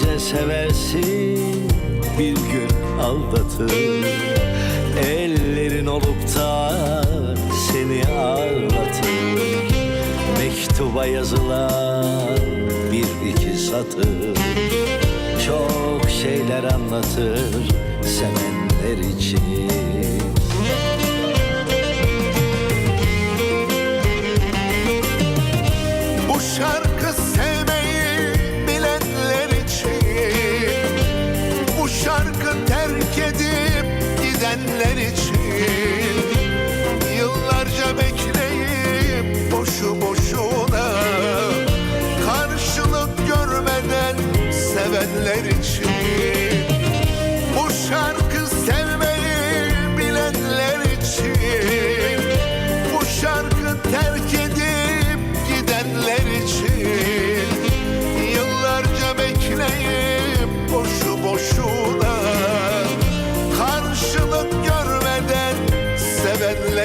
gece seversin bir gün aldatır. Ellerin olup da seni ağlatır Mektuba yazılan bir iki satır Çok şeyler anlatır sevenler gidenler için Yıllarca bekleyip boşu boşuna Karşılık görmeden sevenler için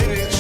baby.